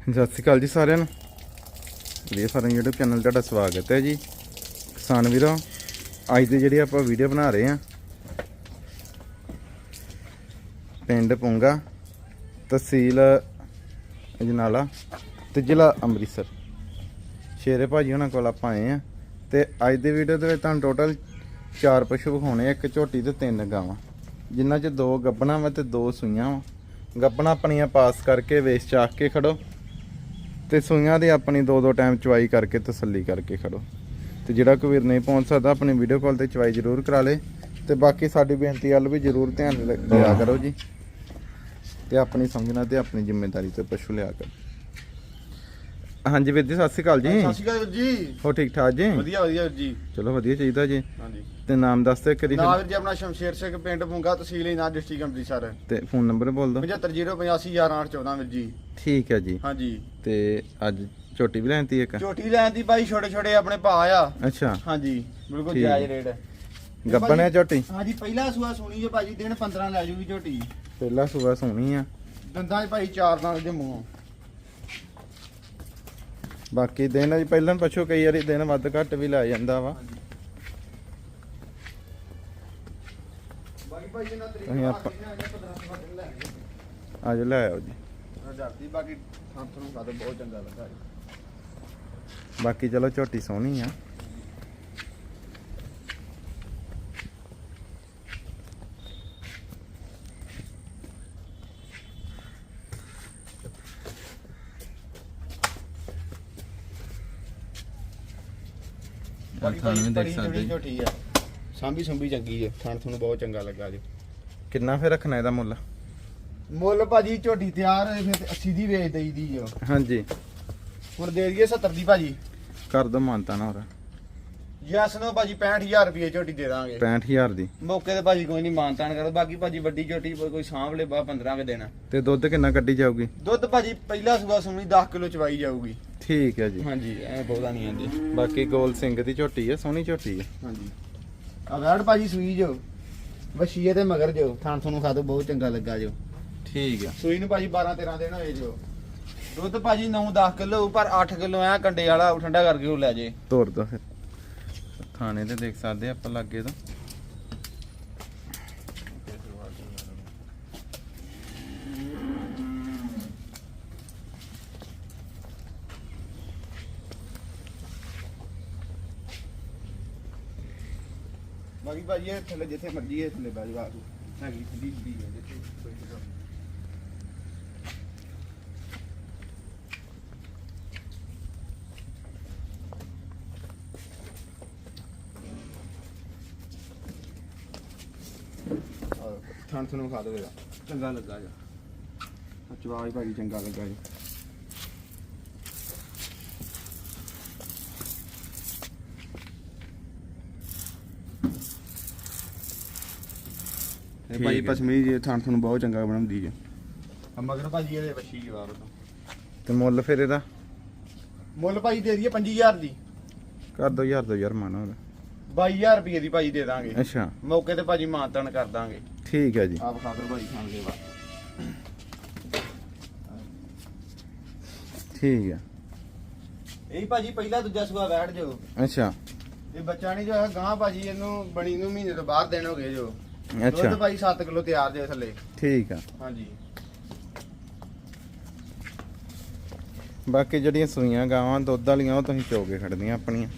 ਸਤਿ ਸ਼੍ਰੀ ਅਕਾਲ ਜੀ ਸਾਰਿਆਂ ਨੂੰ। ਵਧੀਆ ਫਾਰਮ YouTube ਚੈਨਲ ਤੁਹਾਡਾ ਸਵਾਗਤ ਹੈ ਜੀ। ਕਿਸਾਨ ਵੀਰੋ ਅੱਜ ਦੀ ਜਿਹੜੀ ਆਪਾਂ ਵੀਡੀਓ ਬਣਾ ਰਹੇ ਹਾਂ ਪਿੰਡ ਪੁੰਗਾ ਤਹਿਸੀਲ ਅਜਨਾਲਾ ਤੇ ਜ਼ਿਲ੍ਹਾ ਅੰਮ੍ਰਿਤਸਰ। ਸ਼ੇਰੇ ਭਾਜੀ ਉਹਨਾਂ ਕੋਲ ਆਪਾਂ ਆਏ ਆ ਤੇ ਅੱਜ ਦੀ ਵੀਡੀਓ ਦੇ ਵਿੱਚ ਤੁਹਾਨੂੰ ਟੋਟਲ ਚਾਰ ਪਸ਼ੂ ਵਿਖਾਉਣੇ ਆ, ਇੱਕ ਝੋਟੀ ਤੇ ਤਿੰਨ ਗਾਵਾਂ। ਜਿਨ੍ਹਾਂ 'ਚ ਦੋ ਗੱਬਣਾ ਵਾ ਤੇ ਦੋ ਸੂਈਆਂ ਵਾ। ਗੱਬਣਾ ਆਪਣੀਆਂ ਪਾਸ ਕਰਕੇ ਵੇਚ ਚਾਕ ਕੇ ਖੜੋ। ਤੇ ਸੂਈਆਂ ਦੀ ਆਪਣੀ ਦੋ ਦੋ ਟਾਈਮ ਚਵਾਈ ਕਰਕੇ ਤਸੱਲੀ ਕਰਕੇ ਖੜੋ। ਤੇ ਜਿਹੜਾ ਕੋਈ ਵੀਰ ਨਹੀਂ ਪਹੁੰਚ ਸਕਦਾ ਆਪਣੀ ਵੀਡੀਓ ਕਾਲ ਤੇ ਚਵਾਈ ਜ਼ਰੂਰ ਕਰਾ ਲੇ। ਤੇ ਬਾਕੀ ਸਾਡੀ ਬੇਨਤੀ ਵੱਲ ਵੀ ਜ਼ਰੂਰ ਧਿਆਨ ਦਿਆ ਕਰੋ ਜੀ। ਤੇ ਆਪਣੀ ਸਮਝਣਾ ਤੇ ਆਪਣੀ ਜ਼ਿੰਮੇਵਾਰੀ ਤੇ ਪਸ਼ੂ ਲਿਆ ਕਰੋ। ਹਾਂਜੀ ਵੀਰ ਜੀ ਸਤਿ ਸ਼੍ਰੀ ਅਕਾਲ ਜੀ। ਸਤਿ ਸ਼੍ਰੀ ਅਕਾਲ ਜੀ। ਹੋ ਠੀਕ ਠਾਕ ਜੀ? ਵਧੀਆ ਵਧੀਆ ਜੀ। ਚਲੋ ਵਧੀਆ ਚਾਹੀਦਾ ਜੀ। ਹਾਂਜੀ। ਤੇ ਨਾਮ ਦੱਸ ਤੇ ਕਰੀ ਨਾਮ ਵੀਰ ਜੀ ਆਪਣਾ ਸ਼ਮਸ਼ੇਰ ਸਿੰਘ ਪਿੰਡ ਭੁੰਗਾ ਤਹਿਸੀਲ ਇਨਾ ਡਿਸਟ੍ਰਿਕਟ ਅੰਮ੍ਰਿਤਸਰ ਤੇ ਫੋਨ ਨੰਬਰ ਬੋਲ ਦਿਓ। 7508511814 ਵੀਰ ਜੀ। ਠੀਕ ਹੈ ਜੀ। ਹਾਂਜੀ। ਤੇ ਅੱਜ ਝੋਟੀ ਵੀ ਲੈਣਤੀ ਇੱਕ? ਝੋਟੀ ਲੈਣ ਦੀ ਬਾਈ ਛੋਟੇ ਛੋਟੇ ਆਪਣੇ ਭਾ ਆ। ਅੱਛਾ। ਹਾਂਜੀ ਬਿਲਕੁਲ। ਜਾਇਜ਼ ਰੇਟ ਗੱਬਣ ਹੈ ਝੋਟੀ ਹਾਂਜੀ ਪਹਿਲਾ ਸੂਆ ਸੁਣੀ ਜੋ ਭਾਜੀ ਦਿਨ 15 ਲੈ ਜੂਗੀ ਝੋਟੀ ਪਹਿਲਾ ਸੂਆ ਸੋਹਣੀ ਆ। ਦੰਦਾਂ 'ਚ ਭਾਈ ਚਾਰ ਦੰਦ ਦੇ ਮੂੰਹ। ਬਾਕੀ ਦਿਨ ਅਜ ਪਹਿਲਾਂ ਪਛੋ ਕਈ ਵਾਰੀ ਦਿਨ ਵੱਧ ਘੱਟ ਵੀ ਲੈ ਜਾਂਦਾ ਵਾ। ਭਾਈ ਇਹਨਾਂ ਤਰੀਕ ਅਸੀਂ ਆਪਾਂ- ਅੱਜ ਲੈ ਆਓ ਜੀ ਹਜ਼ਾਰਦੀ ਬਾਕੀ ਥਾਂ ਤੁਹਾਨੂੰ ਕਹਦਾ ਬਹੁਤ ਚੰਗਾ ਲੱਗਾ ਜੀ। ਬਾਕੀ ਚਲੋ ਝੋਟੀ ਸੋਹਣੀ ਆ ਬਾਕੀ ਥਾਣ ਵੀ ਭਾਈ ਦੇਖ ਬੜੀ ਸਕਦੇ ਜੀ। ਝੋਟੀ ਆ ਸਾਂਭੀ ਸੁੰਭੀ ਚੰਗੀ ਹੈ ਥਾਂ ਤੁਹਾਨੂੰ ਬਹੁਤ ਚੰਗਾ ਲੱਗਾ ਜੀ। ਕਿੰਨਾ ਫੇਰ ਰੱਖਣਾ ਇਹਦਾ ਮੁੱਲ? ਮੁੱਲ ਭਾਜੀ ਝੋਟੀ ਤਿਆਰ ਹੈ ਫਿਰ 80 ਦੀ ਵੇਚ ਦਈ ਦੀ ਜੋ ਹਾਂਜੀ। ਹੁਣ ਦੇ ਦਈਏ 70 ਦੀ ਭਾਜੀ। ਕਰ ਦੋ ਮਾਨਤਾ ਨਾ ਹੋਰ। ਯੈਸ ਨੋ ਭਾਜੀ 65000 ਰੁਪਏ ਝੋਟੀ ਦੇ ਦਾਂਗੇ। 65000 ਦੀ। ਮੌਕੇ ਤੇ ਭਾਜੀ ਕੋਈ ਨਹੀਂ ਮਾਨਤਾਨ ਕਰੋ ਬਾਕੀ ਭਾਜੀ ਵੱਡੀ ਝੋਟੀ ਕੋਈ ਕੋਈ ਸਾਂਭ ਲੈ ਬਾ 15 ਕੇ ਦੇਣਾ ਤੇ ਦੁੱਧ ਕਿੰਨਾ ਕੱਢੀ ਜਾਊਗੀ? ਦੁੱਧ ਭਾਜੀ ਪਹਿਲਾ ਸੂਆ ਸੁਣੀ 10 ਕਿਲੋ ਚਵਾਈ ਜਾਊਗੀ। ਠੀਕ ਹੈ ਜੀ। ਹਾਂਜੀ ਐ ਬਹੁਤਾ ਨਹੀਂ ਆਂਦੇ। ਬਾਕੀ ਗੋਲ ਸਿੰਘ ਦੀ ਝੋਟੀ ਹੈ ਸੋਹਣੀ ਝੋਟੀ ਹੈ ਹਾਂਜੀ। ਆ ਵੈੜ ਭਾਜੀ ਸੂਈ ਜੋ ਵਸ਼ੀਏ ਤੇ ਮਗਰ ਜੋ ਥਾਂ ਤੁਹਾਨੂੰ ਖਾ ਦੋ ਬਹੁਤ ਚੰਗਾ ਲੱਗਾ ਜੋ। ਠੀਕ ਆ। ਸੂਈ ਨੂੰ ਭਾਜੀ 12 13 ਦਿਨ ਹੋਏ ਜੋ। ਦੁੱਧ ਭਾਜੀ 9 10 ਕਿਲੋ ਪਰ 8 ਕਿਲੋ ਐ ਕੰਡੇ ਵਾਲਾ ਉਹ ਠੰਡਾ ਕਰਕੇ ਉਹ ਲੈ ਜੇ। ਤੋਰ ਦੋ ਫਿਰ। ਥਾਣੇ ਤੇ ਦੇਖ ਸਕਦੇ ਆ ਆਪਾਂ ਲੱਗੇ ਤੋਂ। ਬਾਕੀ ਭਾਜੀ ਇਹ ਥੱਲੇ ਜਿੱਥੇ ਮਰਜ਼ੀ ਇਹ ਥੱਲੇ ਬੈਠ ਜਾ ਤੂੰ ਹੈਗੀ ਠੰਡੀ ਠੰਡੀ ਹੈ ਜਿੱਥੇ ਬੈਠ ਜਾ। ਆਹ, ਥਣ ਤੁਹਾਨੂੰ ਖਾ ਦੇਵੇਗਾ ਚੰਗਾ ਲੱਗਾ ਜਾ ਚਵਾਈ ਭਾਜੀ ਚੰਗਾ ਲੱਗਾ ਜੀ। ਤੇ ਠੀਕ ਭਾਜੀ ਹੈ। ਪਸਮੀ ਜੀ ਥਾਂ ਤੁਹਾਨੂੰ ਬਹੁਤ ਚੰਗਾ ਬਣਾਉਂਦੀ ਹੈ। ਆ ਮਗਰ ਭਾਜੀ ਇਹਦੇ ਵੱਛੀ ਜਵਾਬ ਤੋਂ ਤੇ ਮੁੱਲ ਫਿਰ ਇਹਦਾ? ਮੁੱਲ ਭਾਜੀ ਦੇ ਦਈਏ 25000 ਦੀ। ਕਰ ਦੋ ਯਾਰ ਦੋ ਯਾਰ ਮਨ ਹੋਰ। 22000 ਰੁਪਏ ਦੀ ਭਾਜੀ ਦੇ ਦਾਂਗੇ। ਅੱਛਾ। ਮੌਕੇ ਤੇ ਭਾਜੀ ਮਾਨਤਨ ਕਰ ਦਾਂਗੇ। ਠੀਕ ਹੈ ਜੀ। ਆਪ ਖਾਤਰ ਭਾਜੀ ਖਾਣ ਦੇ ਵਾ। ਠੀਕ ਆ ਇਹ ਭਾਜੀ ਪਹਿਲਾ ਦੂਜਾ ਸੁਆ ਬੈਠ ਜੋ ਅੱਛਾ। ਇਹ ਬੱਚਾ ਨਹੀਂ ਜੋ ਹੈ ਗਾਂ ਭਾਜੀ ਇਹਨੂੰ ਬਣੀ ਨੂੰ ਮਹੀਨੇ ਤੋਂ ਬਾਹਰ ਦੇਣ ਹੋ ਜੋ ਦੁੱਧ ਅੱਛਾ ਭਾਜੀ 7 ਕਿਲੋ ਤਿਆਰ ਜੇ ਥੱਲੇ। ਠੀਕ ਆ। ਹਾਂਜੀ। ਬਾਕੀ ਜਿਹੜੀਆਂ ਸੂਈਆਂ ਗਾਵਾਂ ਦੁੱਧ ਵਾਲੀਆਂ ਉਹ ਤੁਸੀਂ ਚੋ ਕੇ ਖੜਦੀਆਂ ਆਪਣੀਆਂ।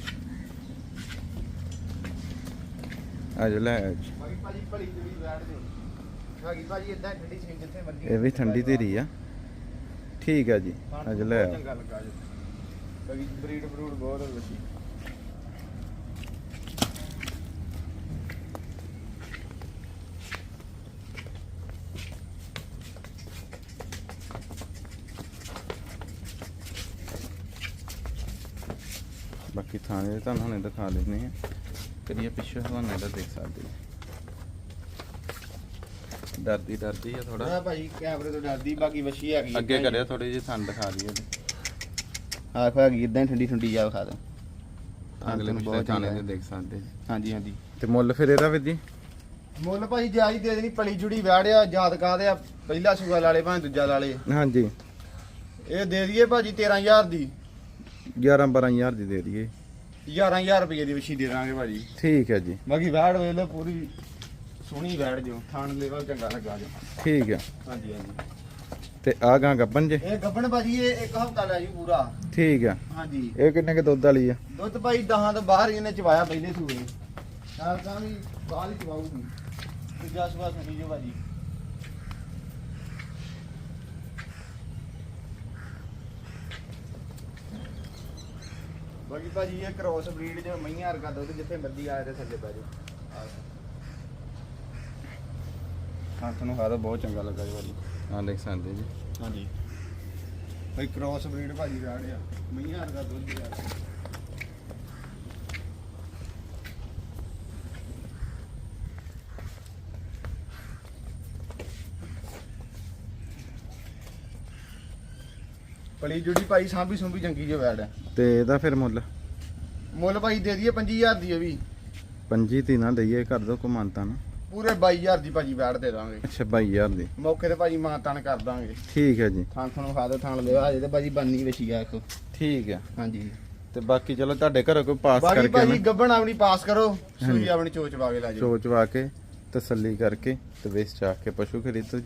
ਅੱਜ ਲੈ ਜੀ। ਬਾਕੀ ਭਾਜੀ ਭਲੀ ਜਿਹੜੀ ਬੈਠ ਦੇ ਹੈਗੀ ਭਾਜੀ ਇਦਾਂ ਠੰਡੀ ਸੀ ਜਿੱਥੇ ਮਰਜ਼ੀ। ਇਹ ਵੀ ਠੰਡੀ ਧੀਰੀ ਆ। ਠੀਕ ਆ ਜੀ। ਅੱਜ ਲੈ ਚੰਗਾ ਲੱਗਾ ਜੋ। ਬਾਕੀ ਬਰੀਡ ਬਰੂਡ ਬਹੁਤ ਲੱਗੀ ਬਾਕੀ ਥਾਣੇ ਦੇ ਤੁਹਾਨੂੰ ਹੁਣੇ ਦਿਖਾ ਦਿੰਦੇ ਆ ਕਰੀਏ ਪਿੱਛੇ ਹਵਾਨਾ ਦਾ ਦੇਖ ਸਕਦੇ ਜੀ ਡਰਦੀ ਡਰਦੀ ਆ ਥੋੜਾ ਮੈਂ ਭਾਜੀ ਕੈਮਰੇ ਤੋਂ ਡਰਦੀ ਬਾਕੀ ਵਸ਼ੀ ਹੈਗੀ ਅੱਗੇ ਕਰਿਆ ਥੋੜੀ ਜਿਹੀ ਥਣ ਦਿਖਾ ਦਈਏ ਆਖ ਹੈਗੀ ਇਦਾਂ ਠੰਡੀ ਠੰਡੀ ਜਾ ਖਾ ਦੋ। ਅਗਲੇ ਬਹੁਤ ਥਾਣੇ ਦੇ ਦੇਖ ਸਕਦੇ। ਹਾਂਜੀ ਹਾਂਜੀ। ਤੇ ਮੁੱਲ ਫਿਰ ਇਹਦਾ ਵੀਰ ਜੀ? ਮੁੱਲ ਭਾਜੀ ਜਾਈ ਦੇ ਦੇਣੀ ਪਲੀ ਜੁੜੀ ਵੜਿਆ ਯਾਦ ਕਾਦੇ ਆ ਪਹਿਲਾ ਸੂਆ ਲਾਲੇ ਭਾਵੇਂ ਦੂਜਾ ਲਾਲੇ ਹਾਂਜੀ। ਇਹ ਦੇ ਦਈਏ ਭਾਜੀ 13000 ਦੀ। 11 12000 ਦੀ ਦੇ ਦਈਏ। 11000 ਰੁਪਏ ਦੀ ਵਛੀ ਦੇ ਦਾਂਗੇ ਭਾਜੀ। ਠੀਕ ਹੈ ਜੀ। ਬਾਕੀ ਵੈੜ ਵੇਖ ਲਓ ਪੂਰੀ ਸੋਹਣੀ ਵੈੜ ਜੋ ਥਣ ਲੈਵਲ ਚੰਗਾ ਲੱਗਾ ਜੋ ਠੀਕ ਹੈ। ਹਾਂਜੀ ਹਾਂਜੀ। ਤੇ ਆ ਗਾਂ ਗੱਬਨ ਜੇ? ਇਹ ਗੱਬਣ ਭਾਜੀ ਇਹ ਇੱਕ ਹਫਤਾ ਲੈ ਜੀ ਪੂਰਾ। ਠੀਕ ਹੈ। ਹਾਂਜੀ। ਇਹ ਕਿੰਨੇ ਕੇ ਦੁੱਧ ਵਾਲੀ ਆ? ਦੁੱਧ ਭਾਈ ਦਹਾਂ ਤੋਂ ਬਾਹਰ ਇਹਨੇ ਚਵਾਇਆ ਪਹਿਲੇ ਸੂਏ। ਚਾਰ ਤਾਂ ਵੀ ਬਾਹਰ ਹੀ ਚਵਾਊਗੀ। ਦੂਜਾ ਸੂਆ ਸੁਣੀ ਜੋ ਭਾਜੀ। ਬਾਕੀ ਭਾਜੀ ਇਹ ਕ੍ਰੋਸ ਬਰੀਡ ਜੋ ਮਈਆਂ ਵਰਗਾ ਦੁੱਧ ਜਿੱਥੇ ਮਰਦੀ ਆਏ ਤੇ ਥੱਲੇ ਪੈ ਜਾਓ। ਹਾਂ ਤੁਹਾਨੂੰ ਹਾਦਾ ਬਹੁਤ ਚੰਗਾ ਲੱਗਾ ਜੀ ਭਾਜੀ। ਹਾਂ ਦੇਖ ਸਕਦੇ ਜੀ। ਹਾਂਜੀ। ਭਾਈ ਕ੍ਰੋਸ ਬਰੀਡ ਭਾਜੀ ਰਾੜਿਆ ਮਈਆਂ ਵਰਗਾ ਦੁੱਧ ਯਾਰ ਪਲੀ ਜੁੜੀ ਭਾਈ ਸਾਂਭੀ ਸੁੰਭੀ ਚੰਗੀ ਜੋ ਵੈੜ ਹੈ ਤੇ ਇਹਦਾ ਫਿਰ ਮੁੱਲ? ਮੁੱਲ ਭਾਈ ਦੇ ਦਈਏ 25000 ਦੀ ਇਹ ਵੀ। ਪੰਜੀ ਤੀ ਨਾ ਦਈਏ ਕਰ ਦੋ ਕਮਾਨਤਾ ਨਾ। ਪੂਰੇ 22000 ਦੀ ਭਾਜੀ ਵੈੜ ਦੇ ਦਾਂਗੇ। ਅੱਛਾ 22000 ਦੀ। ਮੌਕੇ ਤੇ ਭਾਜੀ ਮਾਂ ਕਰ ਦਾਂਗੇ। ਠੀਕ ਹੈ ਜੀ। ਥਾਂ ਤੁਹਾਨੂੰ ਖਾ ਦੋ ਥਾਂ ਲਿਆ ਹਜੇ ਤੇ ਭਾਜੀ ਬੰਨੀ ਵਿੱਚ ਆ ਇੱਕ ਠੀਕ ਹੈ। ਹਾਂਜੀ। ਤੇ ਬਾਕੀ ਚਲੋ ਤੁਹਾਡੇ ਘਰੋਂ ਕੋਈ ਪਾਸ ਬਾਕੀ ਕਰਕੇ ਭਾਜੀ ਨਾ। ਗੱਬਣ ਆਪਣੀ ਪਾਸ ਕਰੋ ਸੂਈ। ਆਪਣੀ ਚੋਚ ਪਾ ਕੇ ਲੈ ਜਾਓ। ਚੋਚਵਾ ਕੇ ਤਸੱਲੀ ਕਰਕੇ ਤੇ ਵੇਚ ਚਾ ਕੇ ਪਸ਼ੂ ਖਰੀਦੋ ਜੀ।